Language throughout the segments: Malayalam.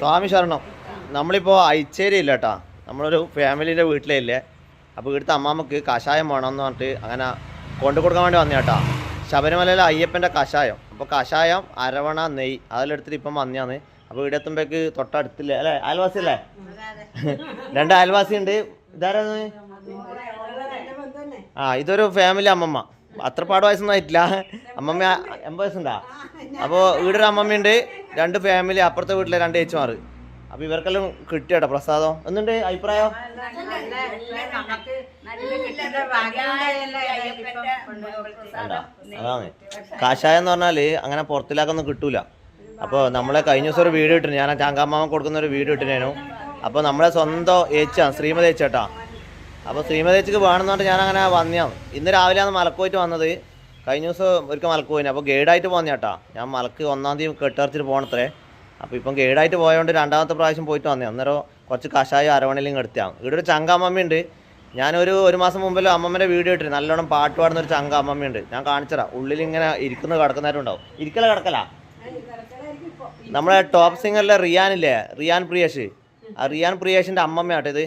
സ്വാമി ശരണം. നമ്മളിപ്പോൾ ഐച്ചേരി ഇല്ല കേട്ടാ നമ്മളൊരു ഫാമിലീന്റെ വീട്ടിലേ ഇല്ലേ അപ്പോൾ ഇവിടുത്തെ അമ്മാമ്മക്ക് കഷായം വേണമെന്ന് പറഞ്ഞിട്ട് അങ്ങനെ കൊണ്ടു കൊടുക്കാൻ വേണ്ടി വന്നു കേട്ടാ ശബരിമലയിലെ അയ്യപ്പന്റെ കഷായം. അപ്പോൾ കഷായം അരവണ നെയ് അതിലെടുത്തിട്ട് ഇപ്പം വന്നതാണ് അപ്പോൾ ഇവിടെ എത്തുമ്പോഴേക്ക് തൊട്ടടുത്തില്ലേ? അല്ലേ? അയൽവാസി അല്ലേ രണ്ട് അയൽവാസി ഉണ്ട് ഇതാരാന്ന് ആ ഇതൊരു ഫാമിലി അമ്മമ്മ. അത്ര പാട് വയസ്സൊന്നും ആയിട്ടില്ല അമ്മമ്മ എൺപത് വയസ്സുണ്ടാ? അപ്പോൾ ഈടൊരു അമ്മമ്മയുണ്ട് രണ്ട് ഫാമിലി അപ്പുറത്തെ വീട്ടിലെ രണ്ട് ചേച്ചിമാർ അപ്പോൾ ഇവർക്കെല്ലാം കിട്ടിയട്ടോ പ്രസാദം. എന്നുണ്ട് അഭിപ്രായം? അതാണ്. കാഷായ എന്ന് പറഞ്ഞാൽ അങ്ങനെ പുറത്തിലാക്കൊന്നും കിട്ടൂല. അപ്പോൾ നമ്മളെ കഴിഞ്ഞ ദിവസം ഒരു വീട് കിട്ടുന്നു ഞാൻ ചാങ്കാമ്മ കൊടുക്കുന്ന ഒരു വീട് ഇട്ടിനേനു അപ്പോൾ നമ്മളെ സ്വന്തം ഏച്ചാ ശ്രീമതി ഏച്ചേട്ടാ അപ്പോൾ ശ്രീമതി ഏച്ചിക്ക് വേണമെന്ന് പറഞ്ഞിട്ട് ഞാൻ അങ്ങനെ വന്നതാണ് ഇന്ന് രാവിലെയാണ് മലക്കോയിട്ട് വന്നത്. കഴിഞ്ഞ ദിവസം ഒരിക്കൽ മലക്ക് പോയിന് അപ്പോൾ ഗൈഡായിട്ട് പോന്നെ ചേട്ടാ ഞാൻ മലക്ക് ഒന്നാം തീയതി കെട്ടിറച്ചിട്ട് പോകണത്രേ അപ്പോൾ ഇപ്പം ഗൈഡായിട്ട് പോയതുകൊണ്ട് രണ്ടാമത്തെ പ്രാവശ്യം പോയിട്ട് വന്നേ അന്നേരം കുറച്ച് കഷായം അരവണയിലും എടുത്താണ് ഇവിടെ ഒരു ചങ്കാമ്മയുണ്ട് ഞാനൊരു ഒരു മാസം മുമ്പേ അമ്മമ്മേന്റെ വീഡിയോ ഇട്ടു നല്ലോണം പാട്ട് പാടുന്ന ഒരു ചങ്ക അമ്മമ്മയുണ്ട്. ഞാൻ കാണിച്ചതാ ഉള്ളിൽ ഇങ്ങനെ ഇരിക്കുന്ന കിടക്കുന്നവരുണ്ടാവും ഇരിക്കല കിടക്കല? നമ്മളെ ടോപ്പ് സിംഗറിലെ റിയാനില്ലേ? റിയാൻ പ്രിയേഷ്. ആ റിയാൻ പ്രിയേഷിന്റെ അമ്മമ്മയാട്ടോ ഇത്.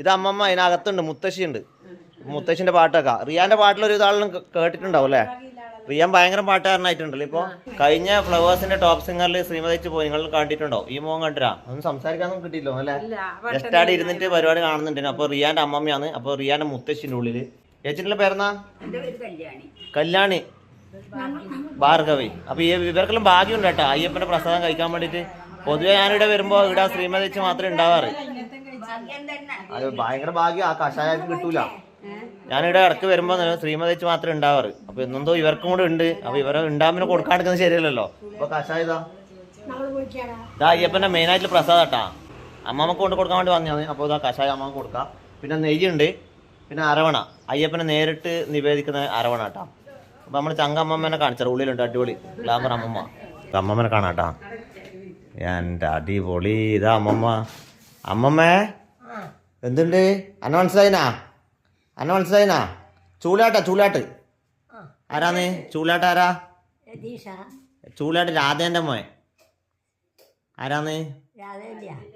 ഇത് അമ്മമ്മ അതിനകത്തുണ്ട് മുത്തശ്ശിയുണ്ട്. മുത്തശ്ശിന്റെ പാട്ടൊക്കെ. റിയാന്റെ പാട്ടിലൊരു ഇതാളും കേട്ടിട്ടുണ്ടാവും അല്ലേ? റിയാൻ ഭയങ്കര പാട്ടുകാരനായിട്ടുണ്ടല്ലോ. ഇപ്പോൾ കഴിഞ്ഞ ഫ്ലവേഴ്സിന്റെ ടോപ്പ് സിംഗറിൽ ശ്രീമതിച്ച് പോയി. നിങ്ങൾ കണ്ടിട്ടുണ്ടോ? ഈ മോൻ കണ്ടിരാ ഒന്നും സംസാരിക്കാനൊന്നും കിട്ടിയില്ലോ അല്ലേ? ജസ്റ്റ് ആടെ ഇരുന്നിട്ട് പരിപാടി കാണുന്നുണ്ട് അപ്പോൾ റിയാന്റെ അമ്മമ്മയാണ്. അപ്പോൾ റിയാന്റെ മുത്തശ്ശിന്റെ ഉള്ളിൽ. ചേച്ചിന്റെ പേരെന്നാ? കല്യാണി. ഭാർഗവി. അപ്പൊ ഈ ഇവർക്കെല്ലാം ഭാഗ്യമുണ്ട് കേട്ടോ. അയ്യപ്പന്റെ പ്രസാദം കഴിക്കാൻ വേണ്ടിട്ട് പൊതുവെ ഞാനിവിടെ വരുമ്പോ ഇവിടെ ശ്രീമതി വെച്ച് മാത്രമേ ഉണ്ടാവാറ്. അത് ഭയങ്കര ഭാഗ്യം. ആ കഷായം കിട്ടൂല. ഞാനിവിടെ ഇടയ്ക്ക് വരുമ്പോ ശ്രീമതിച്ച് മാത്രമേ ഉണ്ടാവാറ്. അപ്പൊ എന്നെന്തോ ഇവർക്കും കൂടെ ഉണ്ട്. അപ്പൊ ഇവരെ ഉണ്ടാകുമ്പോൾ കൊടുക്കാണ്ടിരിക്കുന്നത് ശരിയല്ലല്ലോ. അപ്പൊ കഷായതാ ഇതാ. ഇതാ അയ്യപ്പന്റെ മെയിൻ ആയിട്ട് പ്രസാദം കേട്ടാ അമ്മമ്മക്ക് കൊണ്ട് കൊടുക്കാൻ വേണ്ടി വന്നതാണ്. അപ്പോൾ ഇതാ കഷായം അമ്മ കൊടുക്കാം. പിന്നെ നെയ്യുണ്ട്. പിന്നെ അരവണ. അയ്യപ്പനെ നേരിട്ട് നിവേദിക്കുന്ന അരവണ കേട്ടാ അപ്പൊ നമ്മൾ ചങ്കമ്മമ്മനെ കാണിച്ചാൽ ഉള്ളിലുണ്ട്. അടിപൊളി. ഗ്ലാമർ അമ്മമ്മ. അമ്മമ്മനെ കാണാട്ടാ എന്റെ അടിപൊളി. ഇതാ അമ്മമ്മ. അമ്മമ്മേ. എന്തുണ്ട്? അന്ന മനസ്സിലായിനാ അന്ന മനസ്സിലായിനാ ചൂലാട്ടാ ചൂലാട്ട്. ആരാന്ന്? ചൂലാട്ട് ആരാ? ചൂലാട്ട് രാധേന്റെ മോൻ. ആരാന്ന്?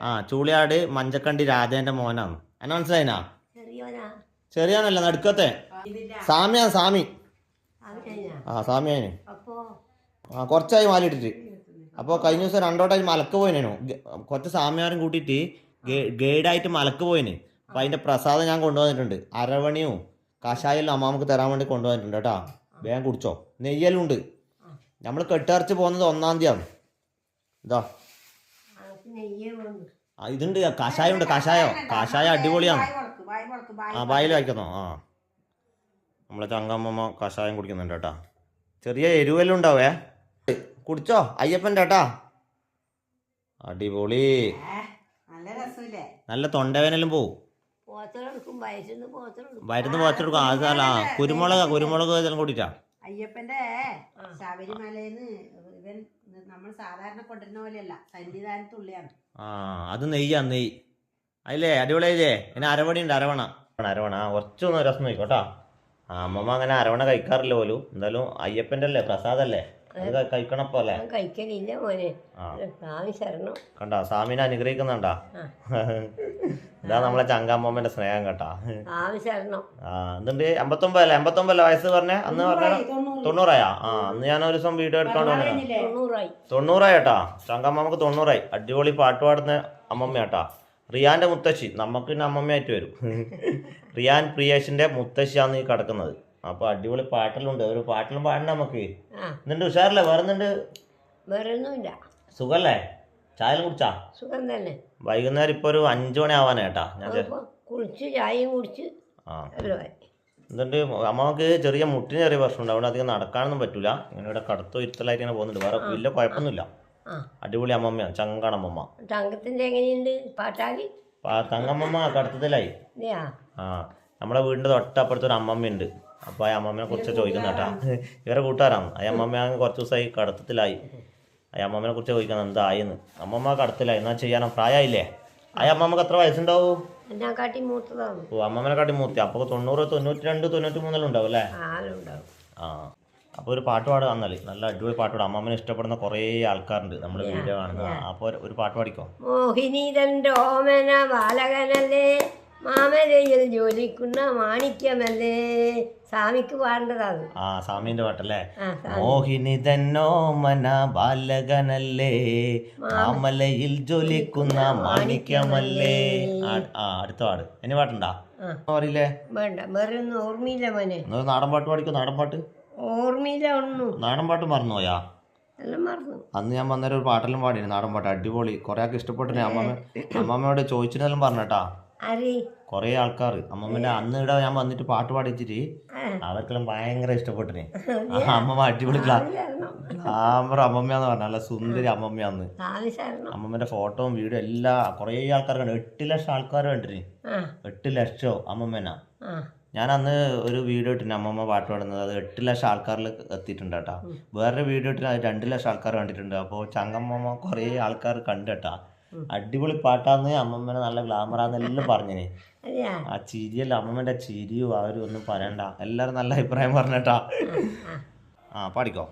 ആ ചൂളിയാട് മഞ്ചക്കണ്ടി രാധേന്റെ മോനാണ്. അന്ന മനസ്സിലായിനാ ചെറിയോനല്ല നടുക്കത്തെ. സാമിയാ സാമി. ആ സാമിയാന് അപ്പോ? ആ കുറച്ചായി മാലിട്ടിട്ട് അപ്പോൾ കഴിഞ്ഞ ദിവസം രണ്ടോട്ടായി മലക്ക് പോയിനു കുറച്ച് സാമിയാരും കൂട്ടിയിട്ട് ഗൈഡായിട്ട് മലക്ക് പോയിന്. അപ്പൊ അതിന്റെ പ്രസാദം ഞാൻ കൊണ്ടുവന്നിട്ടുണ്ട്. അരവണിയും കഷായെല്ലാം അമ്മാമക്ക് തരാൻ വേണ്ടി കൊണ്ടുവന്നിട്ടുണ്ട് കേട്ടോ. വേഗം കുടിച്ചോ. നെയ്യലും ഉണ്ട് നമ്മൾ കെട്ടിറച്ച് പോകുന്നത് ഒന്നാം തീയതിയാണ്. ഇതാ. ഇതുണ്ട്. കഷായം ഉണ്ട് കഷായോ? കഷായം അടിപൊളിയാണ്. ആ വായിൽ വായിക്കുന്നോ? ആ. നമ്മളെ ചങ്കമ്മ കഷായം കുടിക്കുന്നുണ്ട് കേട്ടാ. ചെറിയ എരിവെല്ലാം ഉണ്ടാവേ. കുടിച്ചോ? അയ്യപ്പന്റെ കേട്ടാ. അടിപൊളി. നല്ല തൊണ്ടവേനലും പോവും. വയറ്റിന്ന് പോച്ചെടുക്കും അതല്ല കുരുമുളക് കുരുമുളക് ഇതെല്ലാം കൂടിയിട്ടാ അയ്യപ്പന്റെ ശബരിമലയിന്ന് ഇവൻ നമ്മൾ സാധാരണ കൊണ്ടുവരുന്ന പോലെയല്ല സന്നിധാനത്തുള്ളിയാണ് ആ അത് നെയ്യാ നെയ്യ്. അതില്ലേ അടിപൊളിയായില്ലേ പിന്നെ അരവണി ഉണ്ട് അരവണ. അരവണ കുറച്ചൊന്ന് രസം നോക്കോട്ടാ ആ അമ്മമ്മ അങ്ങനെ അരവണ കഴിക്കാറില്ല പോലും. എന്തായാലും അയ്യപ്പന്റെ അല്ലേ പ്രസാദല്ലേ? അത് പോലെ അല്ലേ കഴിക്കലില്ല മോനെ. ആ. സ്വാമി ശരണം. കണ്ടോ? സ്വാമിനെ അനുഗ്രഹിക്കുന്നുണ്ടാ? ഇതാ നമ്മളെ ചങ്കാമ്മമ്മന്റെ സ്നേഹം കേട്ടാ. സ്വാമി ശരണം. ആ എന്തുണ്ട്? എൺപത്തൊമ്പതല്ലേ? എൺപത്തൊമ്പതല്ലേ വയസ്സ് പറഞ്ഞേ? അന്ന് പറഞ്ഞ തൊണ്ണൂറായാ ആ അന്ന് ഞാൻ ഒരു ദിവസം വീഡിയോ എടുത്തോണ്ട് തൊണ്ണൂറായി. തൊണ്ണൂറായി കേട്ടാ. ചങ്കമ്മമ്മക്ക് തൊണ്ണൂറായി. അടിപൊളി പാട്ട് പാടുന്ന അമ്മമ്മ കേട്ടാ. റിയാന്റെ മുത്തശ്ശി. നമുക്ക് പിന്നെ അമ്മമ്മയായിട്ട് വരും. റിയാൻ പ്രിയേഷിന്റെ മുത്തശ്ശിയാന്ന് ഈ കിടക്കുന്നത്. അപ്പൊ അടിപൊളി പാട്ടെല്ലാം ഒരു പാട്ടെല്ലാം പാടണം നമുക്ക്. എന്നിട്ട് ഉഷാറല്ലേ? വേറെന്നുണ്ട് വേറെ ഒന്നുമില്ല സുഖല്ലേ? ചായ കുടിച്ചാ? സുഖം തന്നെ. വൈകുന്നേരം ഇപ്പൊ ഒരു അഞ്ചു മണി ആവാനാ കേട്ടാ ഞാൻ കുളിച്ച് ചായയും കുടിച്ച് ആ. എന്നിട്ട് അമ്മയ്ക്ക് ചെറിയ മുട്ടിന് ചെറിയ പ്രശ്നം ഉണ്ട് അവിടെ അധികം നടക്കാനൊന്നും പറ്റൂല. ഇങ്ങനെ ഇവിടെ കടത്തോ ഇരുത്തലായിട്ട് ഇങ്ങനെ പോകുന്നുണ്ട്. വേറെ വലിയ കുഴപ്പമൊന്നുമില്ല. അടിപൊളി അമ്മമ്മയാണ്. ചങ്കാണ് അമ്മമ്മ. തങ്കത്തിന്റെ എങ്ങനെയുണ്ട്? പാട്ടാലി തങ്ങമ്മമ്മ കടത്തത്തിലായി ആ. നമ്മളെ വീടിന്റെ തൊട്ടപ്പുറത്തൊരു അമ്മമ്മ അമ്മമ്മയുണ്ട്. അപ്പൊ ആ അമ്മമ്മനെ കുറിച്ച് ചോദിക്കുന്ന കേട്ടാ. ഇവരെ കൂട്ടുകാരാണ് ആ അമ്മമ്മ കുറച്ച് ദിവസമായി കടത്തത്തിലായി. ആ അമ്മമ്മനെ കുറിച്ച് ചോദിക്കുന്നത് എന്തായെന്ന് അമ്മമ്മ കടത്തിലായി. എന്നാ ചെയ്യാനോ? പ്രായമായില്ലേ ആ അമ്മമ്മക്ക് എത്ര വയസ്സുണ്ടാവും? ഓ അമ്മമ്മനെ കാട്ടി മൂത്തി. അപ്പൊ തൊണ്ണൂറ് തൊണ്ണൂറ്റി രണ്ട് തൊണ്ണൂറ്റി മൂന്നിലുണ്ടാവും ഉണ്ടാവും അല്ലേ ആ. അപ്പോൾ ഒരു പാട്ട് പാടുക എന്നാൽ നല്ല അടിപൊളി പാട്ട് പാടും. അമ്മമ്മനെ ഇഷ്ടപ്പെടുന്ന കുറേ ആൾക്കാരുണ്ട് നമ്മൾ വീഡിയോ കാണുന്ന. അപ്പോൾ ഒരു പാട്ട് പാടിക്കോ? മോഹിനി ബാലകനല്ലേ? മാമലയിൽ ജോലിക്കുന്ന മാണിക്യമല്ലേ? സ്വാമിക്ക് പാടേണ്ടതാണ്. ആ സ്വാമിന്റെ പാട്ടല്ലേ? മോഹിനി തന്നോ മന ബാലകനല്ലേ? മാമലയിൽ ജോലിക്കുന്ന മാണിക്യമല്ലേ? ആ അടുത്ത പാട് എന്നെ പാട്ടുണ്ടാ? അറിയില്ലേ വേണ്ട വേറെ ഒന്നും ഓർമ്മയില്ല മോനെ. നാടൻ പാട്ട് പാടിക്കോ? നാടൻ പാട്ട്? ഓർമ്മയില്ല ഒന്നും. നാടൻ പാട്ട് മറന്നുപോയാ? അന്ന് ഞാൻ വന്നൊരു പാട്ടെല്ലാം പാടിയിരുന്നു. നാടൻ പാട്ട്. അടിപൊളി. കുറെ ആൾക്ക് ഇഷ്ടപ്പെട്ടു അമ്മമ്മ അമ്മമ്മയോട് ചോദിച്ചിട്ടെല്ലാം പറഞ്ഞേട്ടാ. കുറേ ആൾക്കാർ അമ്മമ്മന്റെ അന്ന് ഇവിടെ ഞാൻ വന്നിട്ട് പാട്ട് പാടിച്ചിട്ട്. അവർക്കെല്ലാം ഭയങ്കര ഇഷ്ടപ്പെട്ടിന്. അമ്മമ്മ അടിപൊളി ക്ലാമർ അമ്മമ്മയാന്ന് പറഞ്ഞ നല്ല സുന്ദരി അമ്മമ്മയാന്ന്. അമ്മമ്മന്റെ ഫോട്ടോയും വീഡിയോ എല്ലാം കൊറേ ആൾക്കാർ കണ്ടു. എട്ട് ലക്ഷം ആൾക്കാർ കണ്ടിന്. എട്ട് ലക്ഷോ അമ്മമ്മേനാ. ഞാൻ അന്ന് ഒരു വീഡിയോ ഇട്ടിന് അമ്മമ്മ പാട്ട് പാടുന്നത്. അത് എട്ട് ലക്ഷം ആൾക്കാരിൽ എത്തിയിട്ടുണ്ട് കേട്ടാ വേറൊരു വീഡിയോ ഇട്ടിന് അത് രണ്ട് ലക്ഷം ആൾക്കാർ കണ്ടിട്ടുണ്ട്. അപ്പോൾ ചങ്ങമ്മമ്മ കുറേ ആൾക്കാർ കണ്ടു കേട്ടാ അടിപൊളി പാട്ടാന്ന് അമ്മമ്മനെ നല്ല ഗ്ലാമറാന്നെല്ലാം പറഞ്ഞിന്. ആ ചിരിയല്ല അമ്മമ്മന്റെ ചിരിയും ഒരു ഒന്നും പറയണ്ട. എല്ലാരും നല്ല അഭിപ്രായം പറഞ്ഞേട്ടാ. ആ പാടിക്കോ?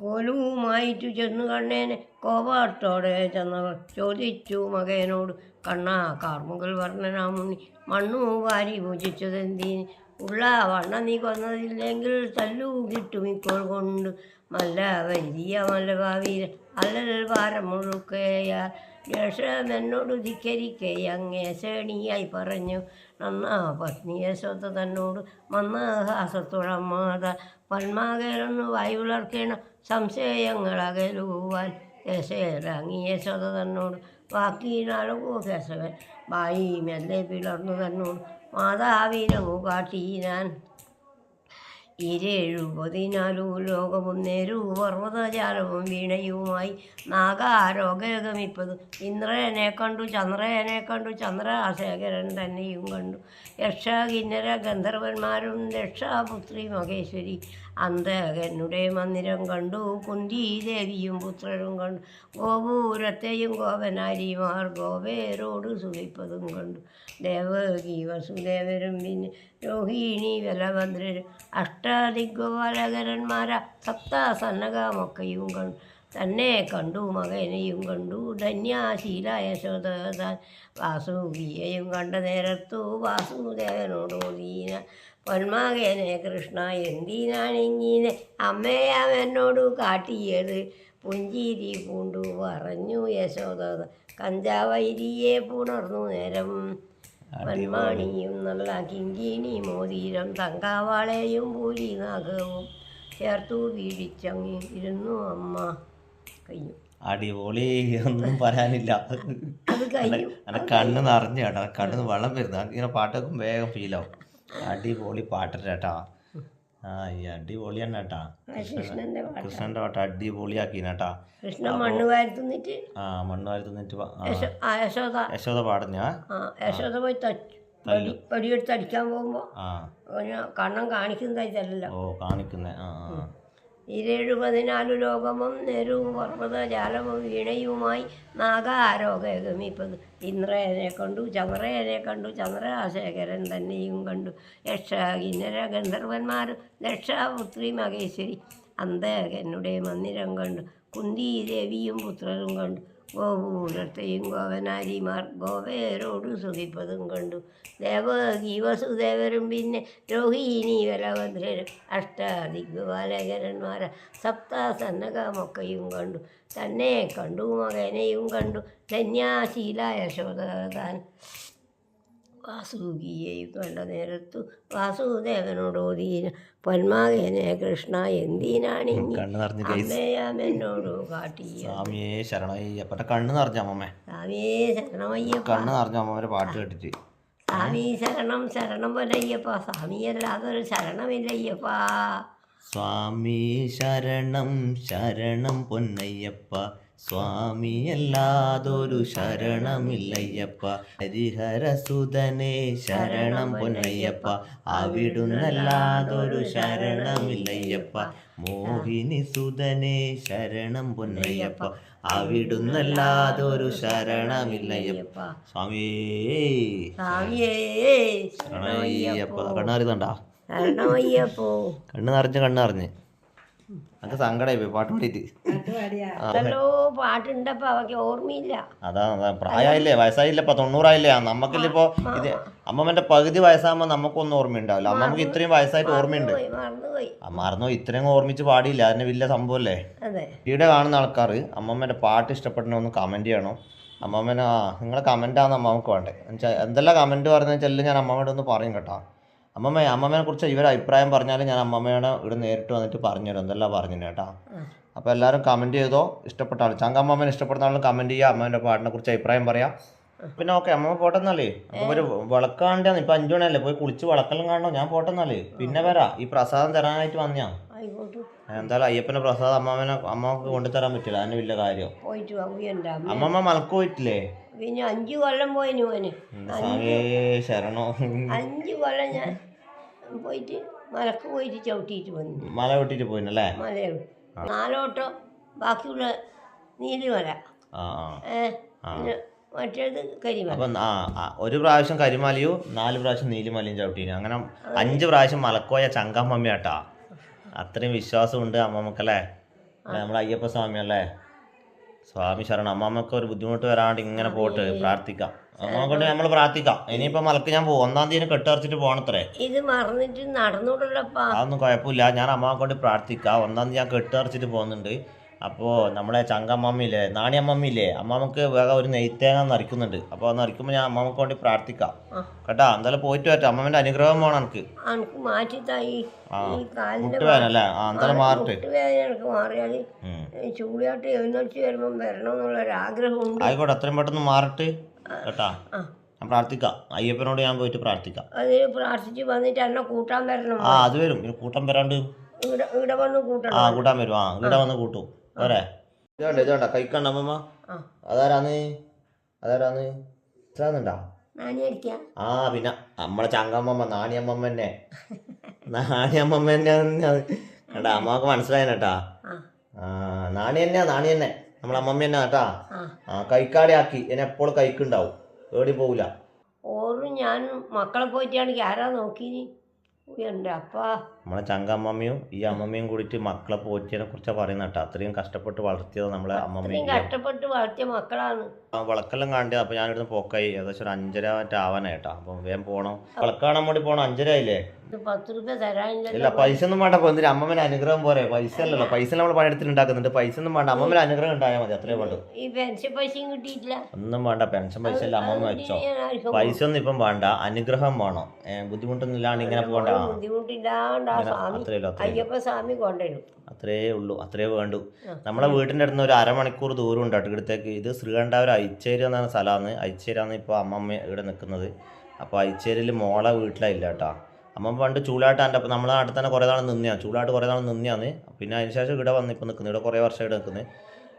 കോലുമായിട്ട് ചെന്ന് കണ്ണേനെ കോപാട്ടോടെ ചെന്നവർ ചോദിച്ചു മകനോട് കണ്ണാ കാർമുകൾ വർണനാമുണ്ണി മണ്ണു വാരി പൂജിച്ചതെന്തിന് ഉള്ള വണ്ണ നീ കൊന്നതില്ലെങ്കിൽ തല്ലു കിട്ടും ഇപ്പോൾ കൊണ്ട്. മല്ല വലിയ മല്ല ഭാവിയിൽ അല്ലൽ ഭാരം മുഴുക്കയാൽ ദേശം എന്നോട് ധിക്കരിക്കെ അങ്ങേ ശ്രേണിയായി പറഞ്ഞു നന്നാ പത്നിയെ സ്വത്ത് തന്നോട് മന്നാഹാസത്തുഴമാത പന്മാകേലൊന്ന് വായുളർക്കണം സംശയങ്ങളകലുവാൻ ദേശയിറങ്ങിയ സ്വത തന്നോട് വാക്കിനാളകോ കേശവൻ വായി മെല്ലെ പിളർന്നു തന്നോട് മാതാവിനങ്ങു കാട്ടി ഞാൻ ഇരേഴു പതിനാലു ലോകവും നേരു പർവതജാലവും വീണയുമായി നാഗാരോഗമിപ്പത് ഇന്ദ്രനെ കണ്ടു ചന്ദ്രനെ കണ്ടു ചന്ദ്രശേഖരൻ തന്നെയും കണ്ടു. യക്ഷ കിന്നര ഗന്ധർവന്മാരും രക്ഷാപുത്രി മഹേശ്വരി അന്തകനുടെ മന്ദിരം കണ്ടു. കുന്തി ദേവിയും പുത്രരും കണ്ടു. ഗോപൂരത്തെയും ഗോപനാരിമാർ ഗോപേരോട് സുഖിപ്പതും കണ്ടു. ദേവകി വസുദേവരും പിന്നെ രോഹിണി ബലഭദ്രരും അഷ്ടാദിഗ്ഗോപാലകരന്മാര സപ്താസന്നകമൊക്കെയും കണ്ടു. തന്നെ കണ്ടു മകനെയും കണ്ടു. ധന്യാശീല യശോദാൻ വാസുകിയെയും കണ്ട നേരത്തു വാസുദേവനോടോ ദീന പൊന്മകനെ കൃഷ്ണ എന്തിനാണിങ്ങനെ അമ്മയാം എന്നോട് കാട്ടിയത്. പുഞ്ചിരി പൂണ്ടു പറഞ്ഞു യശോദ കഞ്ചാവൈരിയെ പുണർന്നു നേരം പൊന്മാണിയും നല്ല കിങ്കിണി മോതിരം തങ്കാവാളയും പൂരി നാഗവും ചേർത്തു വീഴിച്ചങ്ങി ഇരുന്നു അമ്മ. കഴിഞ്ഞു. അടിപൊളി ഒന്നും പറയാനില്ല. അത് നിറഞ്ഞാണ് കണ്ണ് നിറഞ്ഞു കേട്ടോ. കണ്ണിന്ന് വെള്ളം വരുന്നു. ഇങ്ങനെ പാട്ടൊക്കെ വേഗം ഫീലാവും അടിപൊളി പാട്ട് കേട്ടാ ആ ഈ അടിപൊളി കേട്ടാ കൃഷ്ണന്റെ പാട്ട്. കൃഷ്ണന്റെ പാട്ട് അടിപൊളിയാക്കി കേട്ടാ കൃഷ്ണൻ മണ്ണ് വാരുത്തുന്നിട്ട് ആ മണ്ണ് വാരി ആ, യശോദ. യശോദ പാടുന്ന യശോദ പോയി പടിയെടുത്ത് അടിക്കാൻ പോകുമ്പോ ആ. കണ്ണം കാണിക്കുന്നതായിട്ടല്ലോ ഓ കാണിക്കുന്നേ. ആ ആ. ഇരേഴു പതിനാലു ലോകവും നെരുവും പർവത ജാലവും വീണയുമായി നാഗാരോഗമിപ്പത് ഇന്ദ്രനെ കണ്ടു ചന്ദ്രനെ കണ്ടു ചന്ദ്രശേഖരൻ തന്നെയും കണ്ടു. യക്ഷ കിന്നര ഗന്ധർവന്മാരും രക്ഷാപുത്രി മഹേശ്വരി അന്തകനുടെ മന്ദിരം കണ്ടു. കുന്തി ദേവിയും പുത്രരും കണ്ടു. ഗോപൂരത്തെയും ഗോവനാരിമാർ ഗോപയരോട് സുഖിപ്പതും കണ്ടു. ദേവകി വസുദേവരും പിന്നെ രോഹിണി വലഭദ്രരും അഷ്ടദിഗ്ബാലകരന്മാരെ സപ്താസന്നകമൊക്കെയും കണ്ടു. തന്നെ കണ്ടു മകനെയും കണ്ടു. ധന്യാശീല യശോദാൻ വാസുകിയെയും കണ്ട നേരത്തു വാസുദേവനോടോദീന പന്മാകേനെ കൃഷ്ണ എന്തിനാണ് അമ്മയാമെന്നോടു കാട്ടിയ സ്വാമിയെ ശരണയ്യപ്പന്റെ കണ്ണ് നിറഞ്ഞ അമ്മമ്മേ. സ്വാമിയെ ശരണമയ്യ കണ്ണ് നിറഞ്ഞ അമ്മമ്മന്റെ പാട്ട് കേട്ടിട്ട്. സ്വാമി ശരണം ശരണം പോലയ്യപ്പ സ്വാമിയല്ലാതൊരു ശരണമില്ലയ്യപ്പ. സ്വാമി ശരണം ശരണം പൊന്നയ്യപ്പ. സ്വാമിയല്ലാതൊരു ശരണമില്ലയ്യപ്പ. ഹരിഹരസുതനെ ശരണം പൊന്നയ്യപ്പ. അവിടുന്നല്ലാതൊരു ശരണമില്ലയ്യപ്പ. മോഹിനി സുതനെ ശരണം പൊന്നയ്യപ്പ. അവിടുന്നല്ലാതൊരു ശരണമില്ലയ്യപ്പ. സ്വാമിയേ. ശരണയ്യപ്പ കണ്ണറിയുന്നുണ്ടാ കണ്ണു നിറഞ്ഞ് കണ്ണ് നിറഞ്ഞ്. എനിക്ക് സങ്കടമായി പോയി പാട്ട് പാടിയിട്ട്. പാട്ട് പാടിയാ. എന്തല്ലോ പാട്ടുണ്ടപ്പോ അവക്ക് ഓർമ്മയില്ല. അതാ അതാ പ്രായമായില്ലേ വയസ്സായില്ലേ ഇപ്പൊ തൊണ്ണൂറായില്ലേ? നമുക്കില്ല ഇപ്പൊ ഇത് അമ്മമ്മന്റെ പകുതി വയസ്സാകുമ്പോ നമുക്കൊന്നും ഓർമ്മയുണ്ടാവില്ല. അമ്മമ്മക്ക് ഇത്രയും വയസ്സായിട്ട് ഓർമ്മയുണ്ട്. പോയി മറന്നുപോയി ആ, മറന്നു ഇത്രയും ഓർമ്മിച്ച് പാടിയില്ല. അതിന് വലിയ സംഭവല്ലേ? അതെ. വീഡിയോ കാണുന്ന ആൾക്കാർ അമ്മമ്മേന്റെ പാട്ട് ഇഷ്ടപ്പെടണ ഒന്ന് കമന്റ് ചെയ്യണം. അമ്മമ്മനെ ആ നിങ്ങളെ കമന്റാണ് അമ്മമ്മക്ക് വേണ്ടത് എന്നുവെച്ചാൽ എന്തെല്ലാം കമന്റ് പറഞ്ഞു വെച്ചാൽ ഞാൻ അമ്മമ്മയുടെ ഒന്ന് പറയും കേട്ടോ. അമ്മമ്മ അമ്മമ്മേനെ കുറിച്ച് ഇവരെ അഭിപ്രായം പറഞ്ഞാൽ ഞാൻ അമ്മമ്മയോട് ഇവിടെ നേരിട്ട് വന്നിട്ട് പറഞ്ഞുതരും എന്തെല്ലാം പറഞ്ഞു കേട്ടോ. അപ്പോൾ എല്ലാവരും കമന്റ് ചെയ്തോ? ഇഷ്ടപ്പെട്ട ആൾ ചങ്കമ്മമ്മേനെ ഇഷ്ടപ്പെടുന്ന ആളും കമന്റ് ചെയ്യുക അമ്മേന്റെ പാട്ടിനെ കുറിച്ച് അഭിപ്രായം പറയാം. പിന്നെ ഓക്കെ അമ്മ പോട്ടെന്നാലേ അപ്പോൾ ഒരു വിളക്കാണ്ടാന്ന് ഇപ്പം അഞ്ചു മണിയല്ലേ? പോയി കുളിച്ച് വിളക്കെല്ലാം കാണണോ? ഞാൻ പോട്ടെന്നാലേ പിന്നെ വരാം. ഈ പ്രസാദം തരാനായിട്ട് വന്നയാ. എന്തായാലും അയ്യപ്പന്റെ പ്രസാദം അമ്മാവനെ അമ്മയ്ക്ക് കൊണ്ടുതരാൻ പറ്റില്ല. അതിന് വലിയ കാര്യം. അമ്മമ്മ മലക്ക് പോയിട്ടില്ലേ? പിന്നെ അഞ്ചു കൊല്ലം പോയിന് മോന് ശരണോ? അഞ്ചു കൊല്ലം ഞാൻ പോയിട്ട് മലക്ക് പോയിട്ട് ചവിട്ടിയിട്ട് വന്നു. മല വെട്ടിട്ട് പോയിനല്ലേ? മല നാലോട്ടോ ബാക്കിയുള്ള നീലിമല മറ്റേത് കരിമല. അപ്പം ഒരു പ്രാവശ്യം കരിമലയും നാല് പ്രാവശ്യം നീലിമലയും ചവിട്ടിനു. അങ്ങനെ അഞ്ച് പ്രാവശ്യം മലക്കോയ ചങ്കമ്മമ്മയാട്ടാ അത്രയും വിശ്വാസമുണ്ട് അമ്മമ്മക്കല്ലേ? നമ്മളെ അയ്യപ്പ സ്വാമി അല്ലേ? സ്വാമി ശരണം. അമ്മാമ്മക്ക് ഒരു ബുദ്ധിമുട്ട് വരാണ്ട് ഇങ്ങനെ പോട്ട് പ്രാർത്ഥിക്കാം. അമ്മ കൊണ്ട് നമ്മൾ പ്രാർത്ഥിക്കാം. ഇനിയിപ്പോ മലക്ക് ഞാൻ പോകും ഒന്നാം തീയതി കെട്ടറച്ചിട്ട് പോണത്രേ. ഇത് മറന്നിട്ട് നടന്നോടുള്ളപ്പാ അതൊന്നും കുഴപ്പമില്ല. ഞാൻ കൊണ്ട് പ്രാർത്ഥിക്കാം. ഒന്നാം തീയതി ഞാൻ കെട്ടറച്ചിട്ട് പോകുന്നുണ്ട്. അപ്പോൾ നമ്മുടെ ചങ്കമ്മമ്മയില്ലേ നാണിയമ്മമ്മയില്ലേ അമ്മമ്മക്ക് വേഗം ഒരു നെയ്ത്തേങ്ങ നരിക്കുന്നുണ്ട് അപ്പോൾ നരിക്കുമ്പോൾ ഞാൻ അമ്മമ്മക്ക് വേണ്ടി പ്രാർത്ഥിക്കാം. കേട്ടാ എന്തായാലും പോയിട്ട് പറ്റാം അമ്മമ്മന്റെ അനുഗ്രഹം വേണം എനിക്ക് മുട്ടുവേനല്ലേ ആ എന്തായാലും മാറട്ടെ. മുട്ടുവേദന എനിക്ക് വരുമ്പോൾ എഴുന്നേറ്റ് വരുമ്പം വരണമെന്നുള്ളൊരാഗ്രഹമുണ്ട് ആയിക്കോട്ടെ അത്രയും പെട്ടെന്ന് മാറട്ടെ. കേട്ടാ ഞാൻ പ്രാർത്ഥിക്കാം. അയ്യപ്പനോട് ഞാൻ പോയിട്ട് പ്രാർത്ഥിക്കാം. പ്രാർത്ഥിച്ച് വന്നിട്ട് എന്നെ കൂട്ടാൻ വരണം. ആ അത് വരും. കൂട്ടം വരാണ്ട് ഇവിടെ വന്ന് ആ കൂട്ടാൻ വരും. ആ ഇവിടെ വന്ന് കൂട്ടും. പോരെ ഇതോണ്ട ഇതുണ്ട കഴിക്കണ്ട അമ്മമ്മ. ആ. അതാരാന്ന്? അതാരാന്ന്? മനസ്സിലാകുന്നുണ്ടാ നാനിയടിക്കാം ആ പിന്നെ നമ്മളെ ചങ്കമ്മമ്മ നാണിയമ്മമ്മ തന്നെ. നാണിയമ്മമ്മ തന്നെ കേട്ടാ അമ്മയ്ക്ക് മനസ്സിലായ കേട്ടാ. ആ. നാണി തന്നെയാ നാണി തന്നെ. നമ്മളെ അമ്മമ്മ തന്നെ കേട്ടാ. ആ. കൈക്കാടി ആക്കി. എന്നെ എപ്പോഴും കൈക്കുണ്ടാവും. ഏടി പോവില്ല ഓറും ഞാൻ മക്കളെ പോയിട്ടാണെങ്കിൽ ആരാ നോക്കിനി? എന്റെ അപ്പ. നമ്മളെ ചങ്കമ്മമ്മയും ഈ അമ്മമ്മയും കൂടിയിട്ട് മക്കളെ പോറ്റിയതിനെ കുറിച്ചാണ് പറയുന്നത് കേട്ടോ. അത്രയും കഷ്ടപ്പെട്ട് വളർത്തിയത് നമ്മളെ അമ്മമ്മയും. കഷ്ടപ്പെട്ട് വളർത്തിയ മക്കളാണ്. വിളക്കെല്ലാം കണ്ട് അപ്പൊ ഞാൻ ഇവിടുന്ന് പോക്കായി. ഏകദേശം ഒരു അഞ്ചര മറ്റേ ആവാനായിട്ടാ അപ്പൊ വേഗം പോണോ. വിളക്ക് കാണാൻ വേണ്ടി പോണം. അഞ്ചര ആയില്ലേ? പത്ത് രൂപ ഇല്ല പൈസ ഒന്നും വേണ്ട എന്തിനാ? അമ്മമ്മേനെ അനുഗ്രഹം പോരെ. പൈസ അല്ലല്ലോ. പൈസ നമ്മൾ പണിയെടുത്തിൽ ഉണ്ടാക്കുന്നുണ്ട്. പൈസ ഒന്നും വേണ്ട. അമ്മമ്മേനെ അനുഗ്രഹം ഉണ്ടായാൽ മതി. അത്രേ വേണ്ടു ഈ പെൻഷൻ പൈസയും കിട്ടിയിട്ടില്ല. ഒന്നും വേണ്ട. പെൻഷൻ പൈസ അല്ല അമ്മമ്മ വെച്ചോ. പൈസ ഒന്നും ഇപ്പം വേണ്ട. അനുഗ്രഹം വേണം. ബുദ്ധിമുട്ടൊന്നും ഇല്ലാണ്ട് ഇങ്ങനെ പോകണ്ട ബുദ്ധിമുട്ടില്ലാണ്ട് അയ്യപ്പ സ്വാമി കൊണ്ടുവരും. അത്രേ ഉള്ളൂ അത്രേ വേണ്ടു. നമ്മളെ വീട്ടിന്റെ അടുത്ത് ഒരു അരമണിക്കൂർ ദൂരം ഉണ്ട് കേട്ടോ ഇവിടത്തേക്ക് ഇത് ശ്രീകണ്ഠാപുരം ഐച്ചേരി എന്നാണ് സ്ഥലമാണ്. ഐച്ചേരിയാണ് ഇപ്പോൾ അമ്മമ്മ ഇവിടെ നിൽക്കുന്നത്. അപ്പോൾ ഐച്ചേരിയിൽ മോളെ വീട്ടിലായില്ല കേട്ടോ. അമ്മ പണ്ട് ചൂലാട്ട് എന്റെ അപ്പം നമ്മളെ നാട്ടിൽ തന്നെ കുറേ നാൾ നിന്നെയാണ് ചൂലാട്ട് കുറേ നാൾ നിന്നെയാണ് പിന്നെ അതിന് ശേഷം ഇവിടെ വന്ന് ഇപ്പോൾ നിൽക്കുന്നത് ഇവിടെ കുറേ വർഷം ഇവിടെ നിൽക്കുന്നത്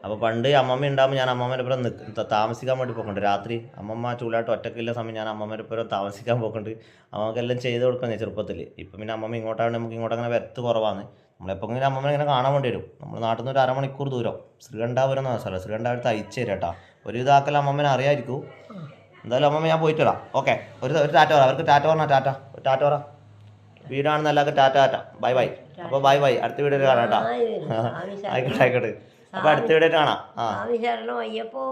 അപ്പോൾ പണ്ട് അമ്മമ്മ ഉണ്ടാകുമ്പോൾ ഞാൻ അമ്മമ്മേന്റെ പുറം നിൽക്ക് താമസിക്കാൻ വേണ്ടി പോക്കുന്നുണ്ട് രാത്രി അമ്മമ്മ ചൂടായിട്ട് ഒറ്റക്കില്ല സമയം ഞാൻ അമ്മമ്മേന്റെ പുറം താമസിക്കാൻ പോക്കുന്നുണ്ട് അമ്മക്കെല്ലാം ചെയ്ത് കൊടുക്കുന്നത് ചെറുപ്പത്തിൽ. ഇപ്പം പിന്നെ അമ്മമ്മ ഇങ്ങോട്ടാണ് നമുക്ക് ഇങ്ങോട്ട് അങ്ങനെ വരത്ത് കുറവാണ്. നമ്മളെപ്പോൾ ഇങ്ങനെ അമ്മമ്മ ഇങ്ങനെ കാണാൻ വേണ്ടി വരും. നമ്മൾ നാട്ടിൽ നിന്ന് ഒരു അരമണിക്കൂർ ദൂരം. ശ്രീകണ്ഠാപുരം എന്ന് സ്ഥലം. ശ്രീകണ്ഠാപുരത്ത് അയച്ചേരി കേട്ടോ. ഒരു ഇതാക്കൽ അമ്മമ്മനെ അറിയാമായിരിക്കും എന്തായാലും അമ്മമ്മ ഞാൻ പോയിട്ട് വരാം. ഓക്കെ. ഒരു ഒരു ടാറ്റ പറ. അവർക്ക് ടാറ്റ പറഞ്ഞാൽ ടാറ്റ. ഒരു ടാറ്റ പറ. വീടാണെന്ന് എല്ലാവർക്കും ടാറ്റ ടാറ്റ. Bye bye. അപ്പോൾ ബൈ ബൈ. അടുത്ത വീഡിയോ കാണാം കേട്ടോ. ആയിക്കോട്ടെ ആയിക്കോട്ടെ. അപ്പോൾ അടുത്ത വീഡിയോ കാണാം. ആ. സ്വാമി ശരണം അപ്പൊ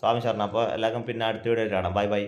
സ്വാമി ശരണം. അപ്പോൾ എല്ലാവർക്കും പിന്നെ അടുത്ത വീഡിയോ കാണാം. Bye bye.